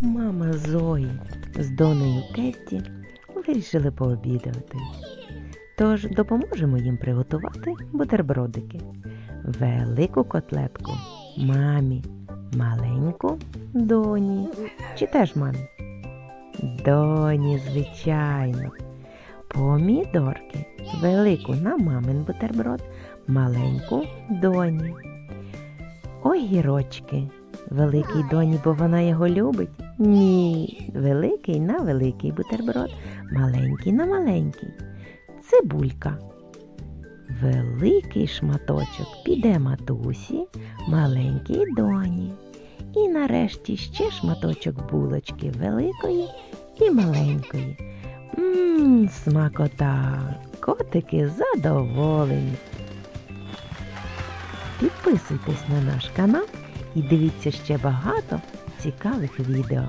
Мама Зої з донею Кетті вирішили пообідати. Тож допоможемо їм приготувати бутербродики. Велику котлетку мамі, маленьку доні. Чи теж мамі? Доні, звичайно. Помідорки. Велику на мамин бутерброд, маленьку доні. Огірочки. Великий доні, бо вона його любить? Ні. Великий на великий бутерброд, маленький на маленький. Цибулька. Великий шматочок піде матусі, маленькій доні. І нарешті ще шматочок булочки великої і маленької. Мм, смакота. Котики задоволені. Підписуйтесь на наш канал і дивіться ще багато цікавих відео.